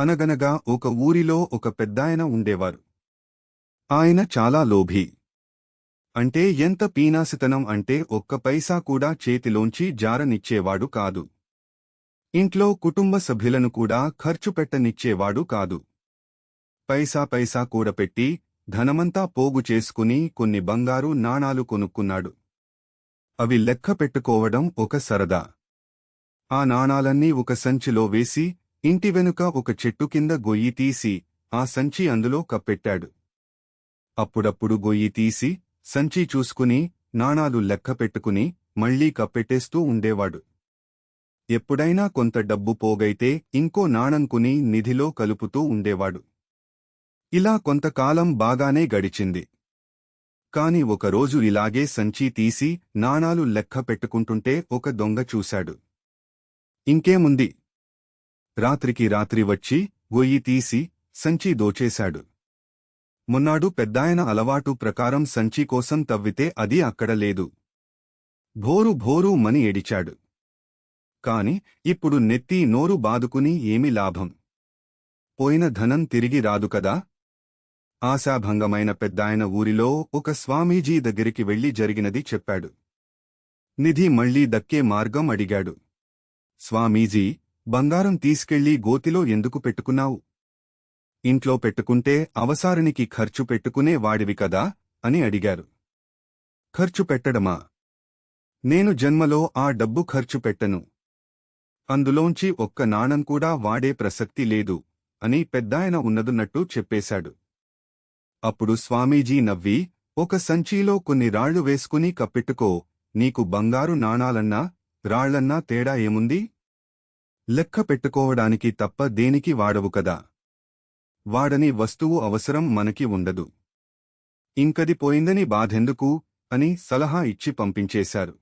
అనగనగా ఒక ఊరిలో ఒక పెద్దాయన ఉండేవారు. ఆయన చాలా లోభి. అంటే ఎంత పీనాసితనం అంటే ఒక్క పైసా కూడా చేతిలోంచి జారనిచ్చేవాడు కాదు. ఇంట్లో కుటుంబ సభ్యులను కూడా ఖర్చు పెట్టనిచ్చేవాడు కాదు. పైసా పైసా కూడపెట్టి ధనమంతా పోగు చేసుకుని కొన్ని బంగారు నాణాలు కొనుక్కున్నాడు. అవి లెక్క పెట్టుకోవడం ఒక సరదా. ఆ నాణాలన్నీ ఒక సంచిలో వేసి ఇంటి వెనుక ఒక చెట్టు కింద గొయ్యి తీసి ఆ సంచి అందులో కప్పెట్టాడు. అప్పుడప్పుడు గొయ్యి తీసి సంచి చూసుకుని నాణాలు లెక్క పెట్టుకుని మళ్ళీ కప్పెట్టేస్తూ ఉండేవాడు. ఎప్పుడైనా కొంత డబ్బు పోగైతే ఇంకో నాణంకుని నిధిలో కలుపుతూ ఉండేవాడు. ఇలా కొంతకాలం బాగానే గడిచింది. కాని ఒకరోజు ఇలాగే సంచి తీసి నాణాలు లెక్క పెట్టుకుంటుంటే ఒక దొంగ చూశాడు. ఇంకేముంది? రాత్రికి రాత్రి వచ్చి గొయ్యి తీసి సంచి దోచేశాడు. మొన్నాడు పెద్దాయన అలవాటు ప్రకారం సంచి కోసం తవ్వితే అది అక్కడ లేదు. భోరు భోరు మని ఏడిచాడు. కాని ఇప్పుడు నెత్తి నోరు బాదుకుని ఏమి లాభం? పోయిన ధనం తిరిగి రాదు కదా? ఆశాభంగమైన పెద్దాయన ఊరిలో ఒక స్వామీజీ దగ్గరికి వెళ్ళి జరిగినది చెప్పాడు. నిధి మళ్ళీ దక్కే మార్గం అడిగాడు. స్వామీజీ బంగారం తీసుకెళ్ళి గోతిలో ఎందుకు పెట్టుకున్నావు? ఇంట్లో పెట్టుకుంటే అవసారానికి ఖర్చు పెట్టుకునే వాడివి కదా? అని అడిగారు. ఖర్చు పెట్టడమా? నేను జన్మలో ఆ డబ్బు ఖర్చు పెట్టను. అందులోంచి ఒక్క నాణం కూడా వాడే ప్రసక్తి లేదు అని పెద్దాయన ఉన్నదున్నట్టు చెప్పేశాడు. అప్పుడు స్వామీజీ నవ్వి ఒక సంచీలో కొన్ని రాళ్ళు వేసుకుని కప్పెట్టుకో నీకు బంగారు నాణాలన్నా రాళ్ళన్నా తేడా ఏముంది? లెక్క పెట్టుకోవడానికి తప్ప దేనికి వాడవు కదా? వాడని వస్తువు అవసరం మనకి ఉండదు. ఇంకది పోయిందని బాధెందుకు? అని సలహా ఇచ్చి పంపించేశారు.